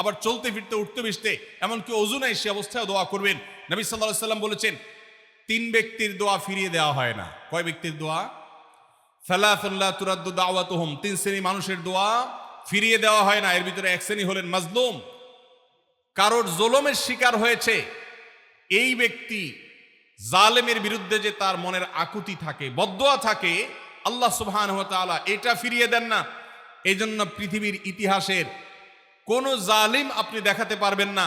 আবার চলতে ফিরতে, উঠতে বসতে এমনকি অজু নাই, সে অবস্থায় দোয়া করবেন। নবী সাল্লাহ সাল্লাম বলেছেন, তিন ব্যক্তির দোয়া ফিরিয়ে দেওয়া হয় না। কয় ব্যক্তির দোয়া? ফালাফুল্লাহ তুরাদ্দু হোম তিন শ্রেণি মানুষের দোয়া ফিরিয়ে দেওয়া হয় না। এর ভিতরে এক শ্রেণি হলেন মাজলুম। কারোর জোলমের শিকার হয়েছে, এই ব্যক্তি জালেমের বিরুদ্ধে যে তার মনের আকুতি থাকে বদোয়া থাকে, আল্লাহ সুবহান এটা ফিরিয়ে দেন না। এই জন্য পৃথিবীর ইতিহাসের কোন জালিম আপনি দেখাতে পারবেন না।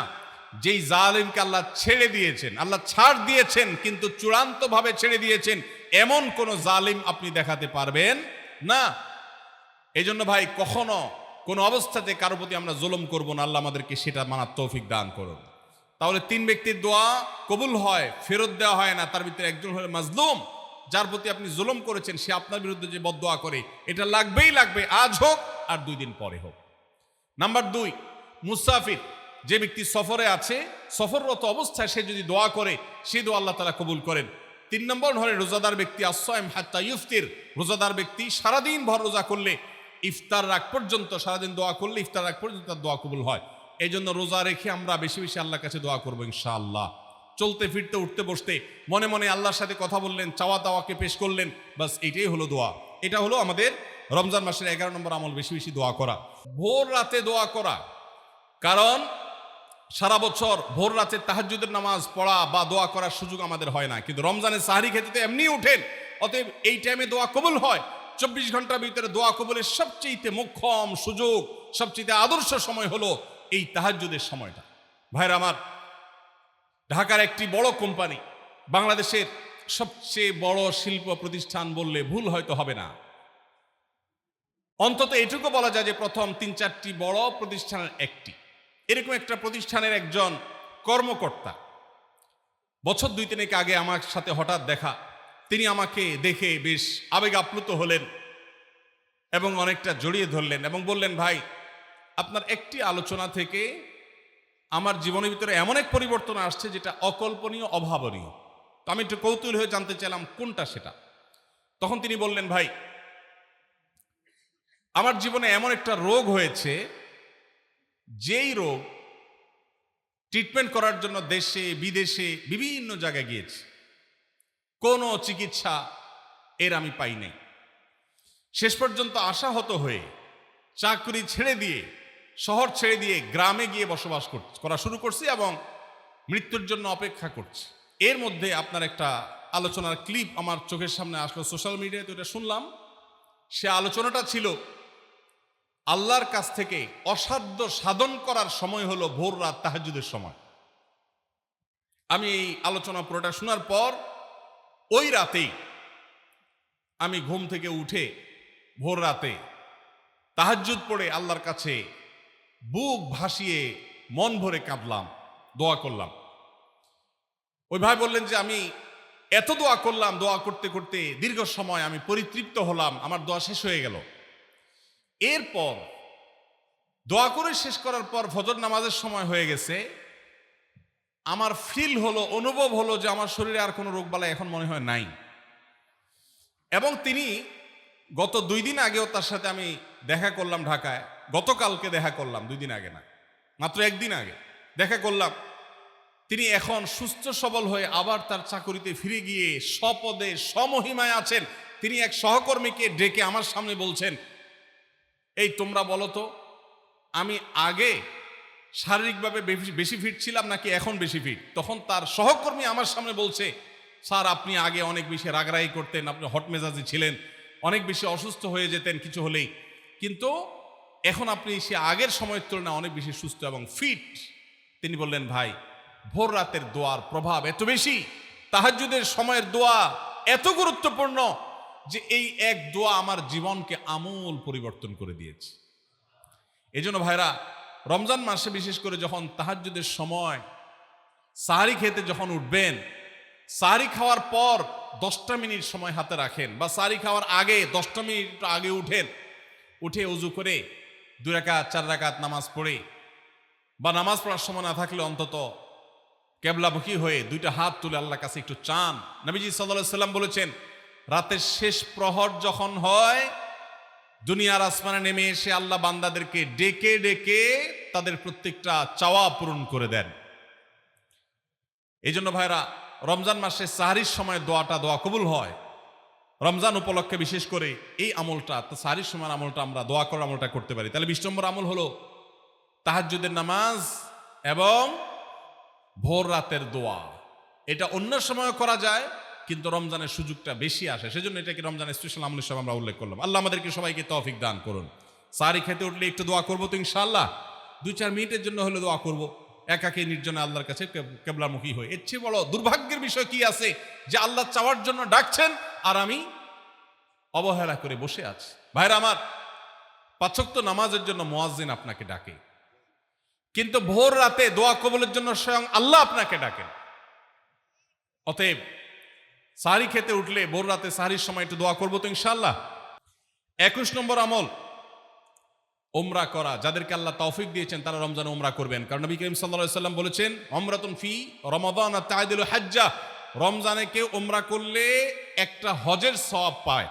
যেই জালিমকে আল্লাহ ছেড়ে দিয়েছেন, আল্লাহ ছাড় দিয়েছেন, কিন্তু চূড়ান্তভাবে ছেড়ে দিয়েছেন, এমন কোন জালিম আপনি দেখাতে পারবেন না। এই জন্য ভাই, কখনো কোন অবস্থাতে কারও প্রতি আমরা জুলুম করব না, আল্লাহ আমাদেরকে সেটা মানার তৌফিক দান করুন। তাহলে তিন ব্যক্তির দোয়া কবুল হয়, ফেরত দেওয়া হয় না, তার ভিতরে একজন হলো মাজলুম, যার প্রতি আপনি জুলুম করেছেন, সে আপনার বিরুদ্ধে যে বদোয়া করে, এটা লাগবেই লাগবে, আজ হোক আর দুই দিন পরে হোক। নাম্বার দুই, মুসাফির, যে ব্যক্তি সফরে আছে, সফররত অবস্থায় সে যদি দোয়া করে, সে দোয়া আল্লাহ তালা কবুল করেন। তিন নম্বর হলে রোজাদার ব্যক্তি আশ্রয় হাত্তা ইফতির রোজাদার ব্যক্তি সারাদিন ভর রোজা করলে ইফতার রাগ পর্যন্ত, সারাদিন দোয়া করলে ইফতার রাগ পর্যন্ত তার দোয়া কবুল হয়। এই জন্য রোজা রেখে আমরা বেশি বেশি আল্লাহর কাছে দোয়া করব ইনশাআল্লাহ। চলতে ফিরতে উঠতে বসতে মনে মনে আল্লাহর সাথে কথা বললেন চাওয়া দাওয়াকে পেশ করলেন বাস এটাই হলো দোয়া। এটা হলো আমাদের রমজান মাসের এগারো নম্বর আমল, বেশি বেশি দোয়া করা। ভোর রাতে দোয়া করা। কারণ সারা বছর ভোর রাতে তাহাজ্জুদের নামাজ পড়া বা দোয়া করার সুযোগ আমাদের হয় না। কিন্তু রমজানের সাহারি খেতে তো এমনি উঠেন অতএব এই টাইমে দোয়া কবুল হয়। চব্বিশ ঘণ্টার ভিতরে দোয়া কবুলের সবচেয়ে মোক্ষম সুযোগ সবচেয়ে আদর্শ সময় হলো এই তাহাজ্জুদের সময়টা। ভাইরা আমার, ঢাকার একটি বড় কোম্পানি, বাংলাদেশের সবচেয়ে বড় শিল্প প্রতিষ্ঠান বললে ভুল হয়তো হবে না। অন্তত এটুকু বলা যায় যে প্রথম তিন চারটি বড় প্রতিষ্ঠানের একটি। এরকম একটা প্রতিষ্ঠানের একজন কর্মকর্তা। বছর দুই তিনেক আগে আমার সাথে হঠাৎ দেখা। তিনি আমাকে দেখে বেশ আবেগ আপ্লুত হলেন এবং অনেকটা জড়িয়ে ধরলেন এবং বললেন, ভাই, আপনার একটি আলোচনা থেকে আমার জীবনের ভিতরে এমন এক পরিবর্তন আসছে যেটা অকল্পনীয়, অভাবনীয়। তো আমি একটু কৌতূহল হয়ে জানতে চাইলাম, কোনটা সেটা? তখন তিনি বললেন, ভাই, আমার জীবনে এমন একটা রোগ হয়েছে, যেই রোগ ট্রিটমেন্ট করার জন্য দেশে, বিদেশে, বিভিন্ন জায়গায় গিয়েছি। কোনো চিকিৎসা এর আমি পাই নাই। শেষ পর্যন্ত আশাহত হয়ে চাকরি ছেড়ে দিয়ে, শহর ছেড়ে দিয়ে গ্রামে গিয়ে বসবাস করা শুরু করছি এবং মৃত্যুর জন্য অপেক্ষা করছি। এর মধ্যে আপনার একটা আলোচনার ক্লিপ আমার চোখের সামনে আসলো সোশ্যাল মিডিয়াতে ওটা শুনলাম। সে আলোচনাটা ছিল, আল্লাহর কাছ থেকে অসাধ্য সাধন করার সময় হলো ভোর রাত তাহাজুদের সময়। আমি এই আলোচনা পুরোটা শোনার পর, ওই রাতেই আমি ঘুম থেকে উঠে ভোর রাতে তাহাজ্জুদ পড়ে আল্লাহর কাছে বুক ভাসিয়ে মন ভরে কাঁদলাম, দোয়া করলাম। ওই ভাই বললেন যে, আমি এত দোয়া করলাম, দোয়া করতে করতে দীর্ঘ সময় আমি পরিতৃপ্ত হলাম, আমার দোয়া শেষ হয়ে গেল। এরপর, দোয়া করে শেষ করার পর ফজর নামাজের সময় হয়ে গেছে। আমার ফিল হলো, অনুভব হলো যে আমার শরীরে আর কোনো রোগবালা এখন মনে হয় নাই। এবং তিনি গত দুই দিন আগেও তার সাথে আমি দেখা করলাম ঢাকায়। গতকালকে দেখা করলাম, দুই দিন আগে না, মাত্র একদিন আগে দেখা করলাম। তিনি এখন সুস্থ সবল হয়ে আবার তার চাকরিতে ফিরে গিয়ে স্বপদে সমহিমায় আছেন। তিনি এক সহকর্মীকে ডেকে আমার সামনে বলছেন, এই তোমরা বলো তো, আমি আগে শারীরিকভাবে বেশি- ফিট ছিলাম নাকি এখন বেশি ফিট তখন তার সহকর্মী আমার সামনে বলছে, স্যার, আপনি আগে অনেক বেশি রাগরাগি করতেন, আপনি হট মেজাজি ছিলেন, অনেক বেশি অসুস্থ হয়ে যেতেন, কিছু হলেই। কিন্তু এখন আপনি সে আগের সময়ের তুলনায় অনেক বেশি সুস্থ এবং ফিট তিনি বললেন, ভাই ভোর রাতের দোয়ার প্রভাব এত বেশি, তাহাজ্জুদের সময়ের দোয়া এত গুরুত্বপূর্ণ যে এই এক দোয়া আমার জীবনকে আমূল পরিবর্তন করে দিয়েছে। এই জন্য ভাইরা, রমজান মাসে বিশেষ করে যখন তাহাজ্জুদের সময় সাহারি খেতে যখন উঠবেন, সাহারি খাওয়ার পর দশটা মিনিট সময় হাতে রাখেন বা সাহারি খাওয়ার আগে দশটা মিনিট আগে উঠেন, উঠে উজু করে দু রাকাত, চার রাকাত নামাজ পড়ে বা নামাজ পড়ার সময় না থাকলে অন্তত কেবলামুখী হয়ে দুইটা হাত তুলে আল্লাহর কাছে একটু চান। নবীজি সাল্লাহ সাল্লাম বলেছেন, রাতের শেষ প্রহর যখন হয়, দুনিয়ার আসমানে নেমে এসে আল্লাহ বান্দাদেরকে ডেকে ডেকে তাদের প্রত্যেকটা চাওয়া পূরণ করে দেন। এই জন্য ভাইরা, রমজান মাসে সাহারির সময় দোয়াটা দোয়া কবুল হয়। রমজান উপলক্ষে বিশেষ করে এই আমলটা, তো সাহারির সময় আমলটা আমরা দোয়া করার আমলটা করতে পারি। তাহলে বিশ নম্বর আমল হলো তাহাজ্জুদের নামাজ এবং ভোর রাতের দোয়া। এটা অন্য সময় করা যায়, কিন্তু রমজানের সুযোগটা বেশি আসে। সেজন্য এটাকে রমজানের স্পেশাল আমল হিসেবে আমরা উল্লেখ করলাম। আল্লাহ আমাদেরকে সবাইকে তৌফিক দান করুন। সারি খেতে উঠলে একটু দোয়া করব তো ইনশাআল্লাহ। দুই চার মিনিটের জন্য হলে দোয়া করব। একাকে নির্জনে আল্লাহর কাছে কেব- কেবলামুখী হয়ে এর চেয়ে বড় দুর্ভাগ্যের বিষয় কি আছে? যে আল্লাহ চাওয়ার জন্য ডাকছেন আর আমি অবহেলা করে বসে আছি। ভাইরা আমার, পাচক্ত নামাজের জন্য মোয়াজ্জিন আপনাকে ডাকে। কিন্তু ভোর রাতে দোয়া কবলের জন্য স্বয়ং আল্লাহ আপনাকে ডাকেন। অতএব, সাহারি খেতে উঠলে ভোর রাতে সাহারির সময় একটু দোয়া করব তো ইনশাল্লাহ একুশ নম্বর আমল ওমরা করা। যাদেরকে আল্লাহ তৌফিক দিয়েছেন, তারা রমজানে ওমরা করবেন। কারণ নবী করিম সাল্লাহ সাল্লাম বলেছেন অমরাতুন ফি রমাদান আর তাইদুল হাজ্জা। রমজানে কেউ ওমরা করলে একটা হজের সওয়াব পায়।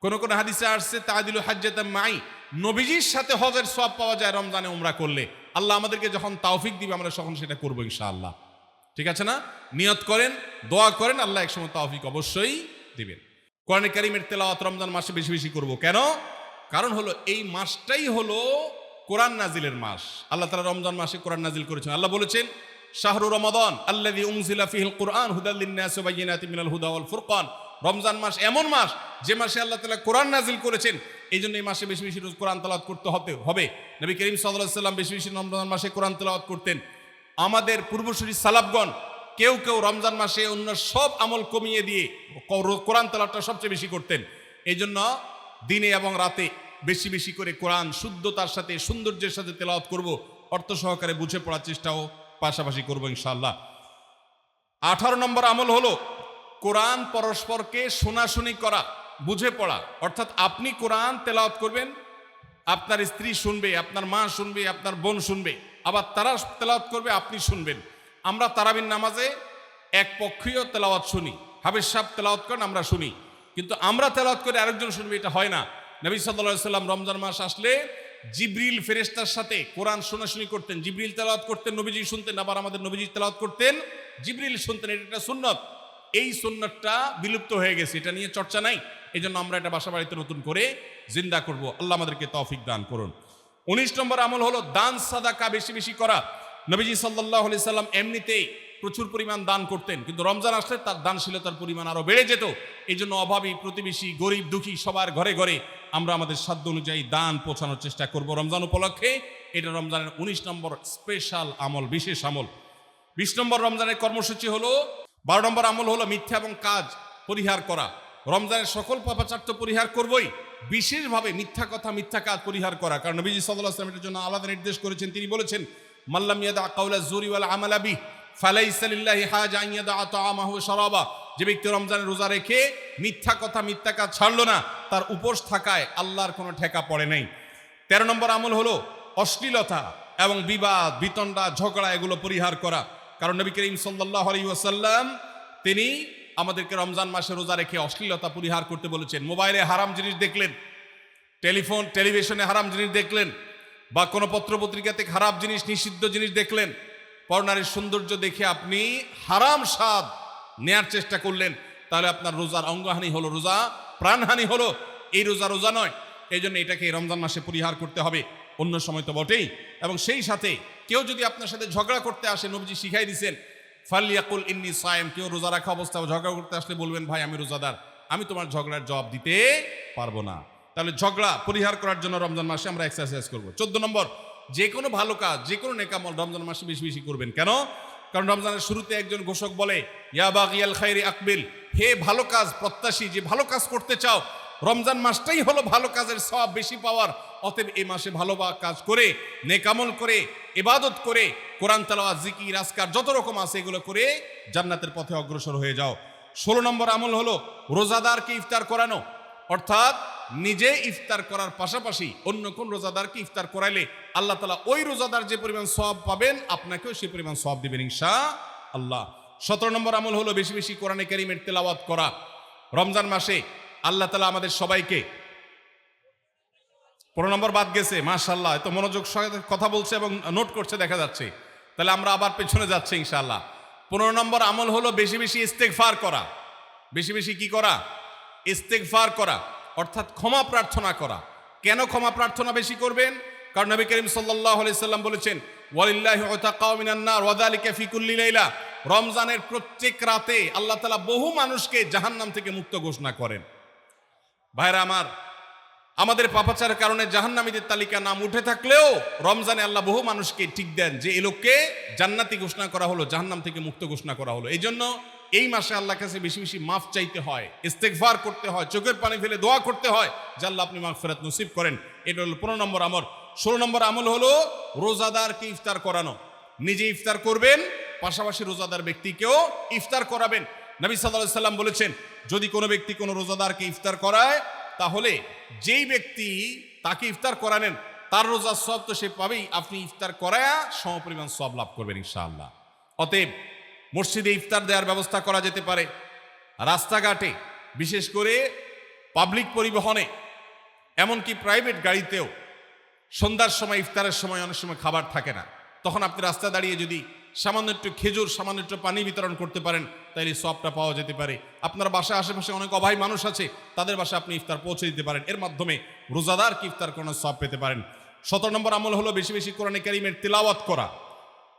কোন কোন হাদিসে আসছে তাদিল হাজ্জাতা মাই। নবীজির সাথে হজের সব পাওয়া যায় রমজানে ওমরা করলে। আল্লাহ আমাদেরকে যখন তাওফিক দিবে, আমরা তখন সেটা করব ইনশাআল্লাহ। ঠিক আছে না? নিয়ত করেন, দোয়া করেন, আল্লাহ একসময় তাওফিক অবশ্যই দিবেন। কোরআন কারিমের তেলাওয়াত রমজান মাসে বেশি বেশি করব। কেন? কারণ হলো এই মাসটাই হলো কোরআন নাজিলের মাস। আল্লাহ তাআলা রমজান মাসে কোরআন নাজিল করেছেন। আল্লাহ বলেছেন, শাহরু রমাদান আল্লাযী উনজিলা ফিহিল কুরআন হুদাল লিন-নাসি ওয়া বায়িনাতিন মিনাল হুদা ওয়াল ফুরকান। রমজান মাস এমন মাস যে মাসে আল্লাহ তালা কোরআন নাজিল করেছেন এই জন্য এই মাসে বেশি বেশি রোজ কোরআন তেলাওয়াত করতে হবে হবে। নবী করিম সাল্লাম বেশি বেশি রমজান মাসে কোরআন তেলাওয়াত করতেন। আমাদের পূর্বসূরি সালাবগণ কেউ কেউ রমজান মাসে অন্য সব আমল কমিয়ে দিয়ে কোরআন তেলাওয়াতটা সবচেয়ে বেশি করতেন। এই জন্য দিনে এবং রাতে বেশি বেশি করে কোরআন শুদ্ধতার সাথে, সৌন্দর্যের সাথে তেলাওয়াত করব। অর্থ সহকারে বুঝে পড়ার চেষ্টাও পাশাপাশি করব ইনশাআল্লাহ। আঠারো নম্বর আমল হলো কোরআন পরস্পরকে শোনাশুনি করা, বুঝে পড়া। অর্থাৎ আপনি কোরআন তেলাওয়াত করবেন, আপনার স্ত্রী শুনবে, আপনার মা শুনবে, আপনার বোন শুনবে, আবার তারা তেলাওয়াত করবে, আপনি শুনবেন। আমরা তারাবিন নামাজে এক পক্ষীয় তেলাওয়াত শুনি, হাবিজ সাহেব তেলাওয়াত করেন, আমরা শুনি। কিন্তু আমরা তেলাওয়াত করে আরেকজন শুনবে, এটা হয় না। নবী সাল্লাহ সাল্লাম রমজান মাস আসলে জিব্রিল ফেরেস্তার সাথে কোরআন শোনাশুনি করতেন, জিব্রিল তেলাওয়াত করতেন, নবীজি শুনতেন, আবার আমাদের নবীজি তেলাওয়াত করতেন, জিব্রিল শুনতেন, এটা একটা সুন্নত। এই সুন্নতটা বিলুপ্ত হয়ে গেছে, এটা নিয়ে চর্চা নাই। এই জন্য আমরা এটা বাসা বাড়িতে নতুন করে জিন্দা করব। আল্লাহ আমাদেরকে তৌফিক দান করুন। উনিশ নম্বর আমল হলো দান সাদাকা বেশি বেশি করা। নবীজি সাল্লাহ আলি সাল্লাম এমনিতেই প্রচুর পরিমাণ দান করতেন, কিন্তু রমজান আসলে তার দানশীলতার পরিমাণ আরও বেড়ে যেত। এই জন্য অভাবী, প্রতিবেশী, গরিব, দুঃখী সবার ঘরে ঘরে আমরা আমাদের সাধ্য অনুযায়ী দান পৌঁছানোর চেষ্টা করব রমজান উপলক্ষে। এটা রমজানের উনিশ নম্বর স্পেশাল আমল, বিশেষ আমল। বিশ নম্বর রমজানের কর্মসূচি হলো বারো নম্বর আমল হলো মিথ্যা এবং কাজ পরিহার করা। রমজানের সকল পাপাচার তো পরিহার করবই, বিশেষভাবে মিথ্যা কথা, মিথ্যা কাজ পরিহার করা। কারণ নবীজি সাল্লাহ আসলাম জন্য আলাদা নির্দেশ করেছেন। তিনি বলেছেন মাল্লাম ইয়াদা কাউলা জুরি ওয়াল আমালাবি ফালাইসালিল্লাহি হাজা আন ইয়াদা তাআমাহু ওয়া শারাবা। যে ব্যক্তি রমজানের রোজা রেখে মিথ্যা কথা, মিথ্যা কাজ ছাড়লো না, তার উপোস থাকায় আল্লাহর কোনো ঠেকা পড়ে নাই। তেরো নম্বর আমল হলো অশ্লীলতা এবং বিবাদ, বিতণ্ডা, ঝগড়া, এগুলো পরিহার করা। কারণ নবী করিম সাল্লাহ আলী ওয়াসাল্লাম তিনি আমাদেরকে রমজান মাসে রোজা রেখে অশ্লীলতা পরিহার করতে বলেছেন। মোবাইলে হারাম জিনিস দেখলেন, টেলিফোন, টেলিভিশনে হারাম জিনিস দেখলেন বা কোনো পত্রপত্রিকাতে খারাপ জিনিস, নিষিদ্ধ জিনিস দেখলেন। পর্নারীর সৌন্দর্য দেখে আপনি হারাম স্বাদ নেয়ার চেষ্টা করলেন। তাহলে আপনার রোজার অঙ্গহানি হলো রোজা, প্রাণহানি হলো। এই রোজা রোজা নয় এই জন্য এটাকে রমজান মাসে পরিহার করতে হবে। অন্য সময় তো বটেই। এবং সেই সাথে কেউ যদি আপনার সাথে ঝগড়া করতে আসে, নবজি শিখাই দিছেন, ফালিয়াকুল ইন্নি সায়েম কেউ রোজা রাখা অবস্থা ঝগড়া করতে আসলে বলবেন, ভাই, আমি রোজাদার, আমি তোমার ঝগড়ার জবাব দিতে পারব না। তাহলে ঝগড়া পরিহার করার জন্য রমজান মাসে আমরা এক্সারসাইজ করব। চোদ্দ নম্বর, যে কোনো ভালো কাজ, যে কোনো নেকামল রমজান মাসে বেশি বেশি করবেন। কেন? কারণ রমজানের শুরুতে একজন ঘোষক বলে, ইয়া বাগিয়াল খাইরি আকবিল হে ভালো কাজ, প্রত্যাশী, যে ভালো কাজ করতে চাও, রমজান মাসটাই হলো ভালো কাজের সব বেশি পাওয়ার অতএব এই মাসে ভালো বা কাজ করে নেকামল করে, ইবাদত করে, কোরআন, তালাওয়াত জিকি আসকার যত রকম আছে এগুলো করে জান্নাতের পথে অগ্রসর হয়ে যাও। ষোলো নম্বর আমল হলো রোজাদারকে ইফতার করানো। অর্থাৎ নিজে ইফতার করার পাশাপাশি অন্য কোন রোজাদারকে ইফতার করাইলে আল্লাহ তালা ওই রোজাদার যে পরিমাণ সব পাবেন, আপনাকেও সেই পরিমাণ সব দিবেন ইনশা আল্লাহ সতেরো নম্বর আমল হলো বেশি বেশি কোরআনে কারিমের তেলাওয়াত করা। রমজান মাসে আল্লাহ তালা আমাদের সবাইকে পনেরো নম্বর বাদ গেছে মাশাল্লাহ এত মনোযোগ সহকারে কথা বলছে এবং নোট করছে, দেখা যাচ্ছে। তাহলে আমরা আবার পেছনে যাচ্ছি ইনশাল্লাহ পনেরো নম্বর আমল হলো বেশি বেশি ইস্তেকফার করা। বেশি বেশি কি করা? ইস্তেকফার করা, অর্থাৎ ক্ষমা প্রার্থনা করা। কেন ক্ষমা প্রার্থনা বেশি করবেন? কারণ নবী করিম সাল্লাহ সাল্লাম বলেছেন লাইলা। রমজানের প্রত্যেক রাতে আল্লাহ তাআলা বহু মানুষকে জাহান্নাম থেকে মুক্ত ঘোষণা করেন। ভাইরা আমার আমাদের পাপাচার কারণে জাহান্নামীদের তালিকা নাম উঠে থাকলেও রমজানে আল্লাহ বহু মানুষকে ঠিক দেন যে এই লোককে জান্নাতি ঘোষণা করা হলো, জাহান্নাম থেকে মুক্ত ঘোষণা করা হলো। এই জন্য এই মাসে আল্লাহ কাছে বেশি বেশি মাফ চাইতে হয় ইস্তেকফার করতে হয়, চোখের পানি ফেলে দোয়া করতে হয়, যে আল্লাহ আপনি মাফ ফেরাত নসিব করেন। এটা হলো পনেরো নম্বর আমল। ষোলো নম্বর আমল হলো রোজাদারকে ইফতার করানো। নিজে ইফতার করবেন, পাশাপাশি রোজাদার ব্যক্তিকেও ইফতার করাবেন। নবী সাল্লাহ সাল্লাম বলেছেন, যদি কোনো ব্যক্তি কোনো রোজাদারকে ইফতার করায় তাহলে যেই ব্যক্তি তাকে ইফতার করানেন তার রোজার সব তো সে পাবেই। আপনি ইফতার করায়া সমপরিমাণ সব লাভ করবেন ইনশাআল্লাহ। অতএব মসজিদে ইফতার দেওয়ার ব্যবস্থা করা যেতে পারে। রাস্তাঘাটে, বিশেষ করে পাবলিক পরিবহনে, এমনকি প্রাইভেট গাড়িতেও সন্ধ্যার সময়, ইফতারের সময় অনেক সময় খাবার থাকে না। তখন আপনি রাস্তা দাঁড়িয়ে যদি সামান্য একটু খেজুর, সামান্য একটু পানি বিতরণ করতে পারেন, তাইলে সবটা পাওয়া যেতে পারে। আপনার বাসায় আশেপাশে অনেক অভাবী মানুষ আছে, তাদের বাসায় আপনি ইফতার পৌঁছে দিতে পারেন। এর মাধ্যমে রোজাদার কি ইফতার কোনো সব পেতে পারেন। সতেরো নম্বর আমল হলো বেশি বেশি কোরআনে কারিমের তেলাওয়াত করা।